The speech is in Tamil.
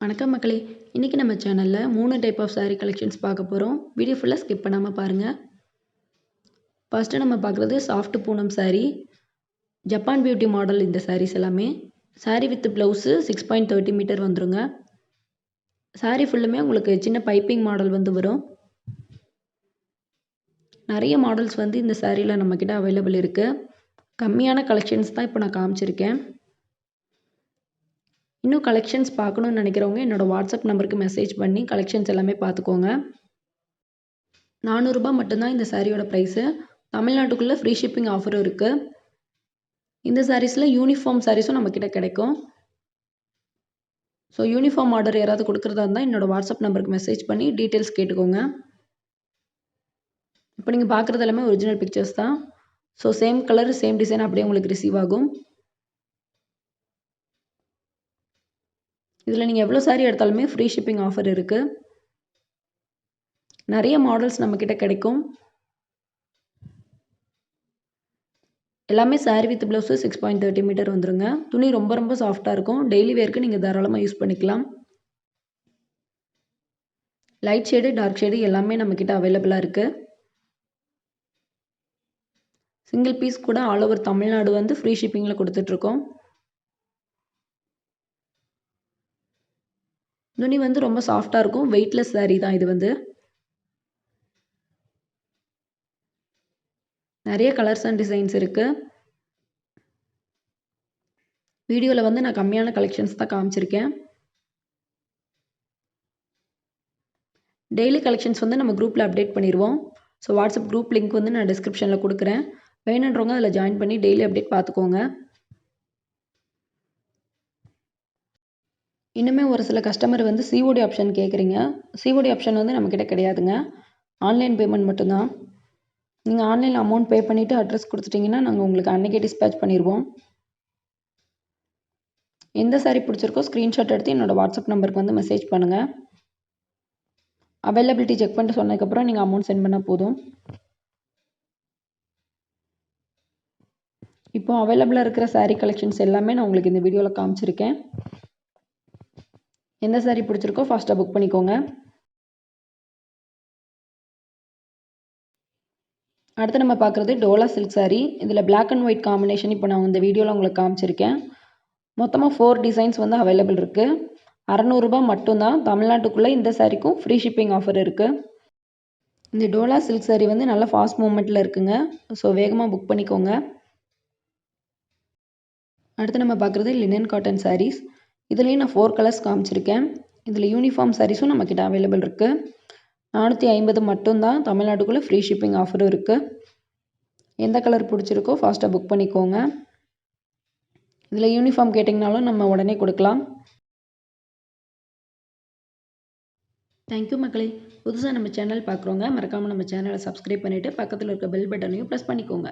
வணக்கம் மக்களே. இன்றைக்கி நம்ம சேனலில் மூணு டைப் ஆஃப் சாரீ கலெக்ஷன்ஸ் பார்க்க போகிறோம் வீடியோ ஃபுல்லாக ஸ்கிப் பண்ணாமல் பாருங்கள் ஃபஸ்ட்டு நம்ம பார்க்குறது soft Poonam sari Japan beauty model இந்த சாரீஸ் எல்லாமே. Sari with blouse six point thirty meter வந்துருங்க. சாரீ ஃபுல்லுமே உங்களுக்கு சின்ன பைப்பிங் மாடல் வந்து வரும். நிறைய மாடல்ஸ் வந்து இந்த சாரியில் நம்மக்கிட்ட அவைலபிள் இருக்குது கம்மியான கலெக்ஷன்ஸ் தான் இப்போ நான் காமிச்சிருக்கேன். இன்னும் கலெக்ஷன்ஸ் பார்க்கணுன்னு நினைக்கிறவங்க என்னோடய வாட்ஸ்அப் நம்பருக்கு மெசேஜ் பண்ணி கலெக்ஷன்ஸ் எல்லாமே பார்த்துக்கோங்க. நானூறுரூபா மட்டும்தான் இந்த சாரியோட ப்ரைஸு தமிழ்நாட்டுக்குள்ளே ஃப்ரீ ஷிப்பிங் ஆஃபரும் இருக்குது இந்த சாரீஸில் யூனிஃபார்ம் சாரீஸும் நம்மக்கிட்ட கிடைக்கும். ஸோ யூனிஃபார்ம் ஆர்டர் யாராவது கொடுக்குறதா இருந்தால் என்னோடய வாட்ஸ்அப் நம்பருக்கு மெசேஜ் பண்ணி டீட்டெயில்ஸ் கேட்டுக்கோங்க. இப்போ நீங்கள் பார்க்குறது எல்லாமே ஒரிஜினல் பிக்சர்ஸ் தான். So same colour same design அப்படியே உங்களுக்கு ரிசீவ் ஆகும். இதில் நீங்கள் எவ்வளோ சாரீ எடுத்தாலுமே ஃப்ரீ ஷிப்பிங் ஆஃபர் இருக்குது நிறைய மாடல்ஸ் நம்மக்கிட்ட கிடைக்கும். எல்லாமே sari with blouse six point thirty meter வந்துருங்க. துணி ரொம்ப ரொம்ப சாஃப்டாக இருக்கும். டெய்லி வேர்க்கு நீங்கள் தாராளமாக யூஸ் பண்ணிக்கலாம். லைட் ஷேடு டார்க் ஷேடு எல்லாமே நம்மக்கிட்ட அவைலபிளாக இருக்குது சிங்கிள் பீஸ் கூட ஆல் ஓவர் தமிழ்நாடு வந்து ஃப்ரீ ஷிப்பிங்கில் கொடுத்துட்ருக்கோம் துணி வந்து ரொம்ப சாஃப்டாக இருக்கும். வெயிட்லெஸ் சாரீ தான் இது வந்து. நிறைய கலர்ஸ் அண்ட் டிசைன்ஸ் இருக்குது வீடியோவில் வந்து நான் கம்மியான கலெக்ஷன்ஸ் தான் காமிச்சிருக்கேன். டெய்லி கலெக்ஷன்ஸ் வந்து நம்ம குரூப்பில் அப்டேட் பண்ணிடுவோம் ஸோ வாட்ஸ்அப் குரூப் லிங்க் வந்து நான் டிஸ்கிரிப்ஷனில் கொடுக்குறேன். வேணுன்றவங்க அதில் ஜாயின் பண்ணி டெய்லி அப்டேட் பார்த்துக்கோங்க. இன்னுமே ஒரு சில கஸ்டமர் வந்து சிஓடி ஆப்ஷன் கேட்குறீங்க சிஓடி ஆப்ஷன் வந்து நம்மக்கிட்ட கிடையாதுங்க. ஆன்லைன் பேமெண்ட் மட்டும்தான். நீங்கள் ஆன்லைனில் அமௌண்ட் பே பண்ணிவிட்டு அட்ரஸ் கொடுத்துட்டிங்கன்னா நாங்கள் உங்களுக்கு அன்றைக்கே டிஸ்பேச் பண்ணிடுவோம் எந்த சாரீ பிடிச்சிருக்கோ ஸ்க்ரீன்ஷாட் எடுத்து என்னோடய வாட்ஸ்அப் நம்பருக்கு வந்து மெசேஜ் பண்ணுங்கள் அவைலபிலிட்டி செக் பண்ணிட்டு சொன்னதுக்கப்புறம் நீங்கள் அமௌண்ட் சென்ட் பண்ணால் போதும். இப்போ அவைலபிளாக இருக்கிற சாரீ கலெக்ஷன்ஸ் எல்லாமே நான் உங்களுக்கு இந்த வீடியோவில் காமிச்சிருக்கேன். எந்த சாரீ பிடிச்சிருக்கோ ஃபாஸ்ட்டாக புக் பண்ணிக்கோங்க. அடுத்து நம்ம பார்க்குறது டோலா சில்க் சாரீ இதில் பிளாக் அண்ட் ஒயிட் காம்பினேஷன் இப்போ நான் இந்த வீடியோவில் உங்களுக்கு காமிச்சிருக்கேன். மொத்தமாக ஃபோர் டிசைன்ஸ் வந்து அவைலபிள் இருக்குது அறநூறுபா மட்டும்தான். தமிழ்நாட்டுக்குள்ளே இந்த சாரீக்கும் ஃப்ரீ ஷிப்பிங் ஆஃபர் இருக்குது இந்த டோலா சில்க் சாரீ வந்து நல்லா ஃபாஸ்ட் மூமெண்ட்டில் இருக்குங்க. ஸோ வேகமாக புக் பண்ணிக்கோங்க. அடுத்து நம்ம பார்க்குறது லினன் காட்டன் சாரீஸ் இதுலேயும் நான் ஃபோர் கலர்ஸ் காமிச்சிருக்கேன். இதில் யூனிஃபார்ம் சாரீஸும் நம்மக்கிட்ட அவைலபிள் இருக்குது நானூற்றி ஐம்பது மட்டும்தான். தமிழ்நாட்டுக்குள்ளே ஃப்ரீ ஷிப்பிங் ஆஃபரும் இருக்குது எந்த கலர் பிடிச்சிருக்கோ ஃபாஸ்ட்டாக புக் பண்ணிக்கோங்க. இதில் யூனிஃபார்ம் கேட்டிங்கனாலும் நம்ம உடனே கொடுக்கலாம். தேங்க்யூ மக்களே. புதுசாக நம்ம சேனல் பார்க்குறோங்க மறக்காமல் நம்ம சேனலை சப்ஸ்கிரைப் பண்ணிவிட்டு பக்கத்தில் இருக்க பெல் பட்டனையும் ப்ரெஸ் பண்ணிக்கோங்க.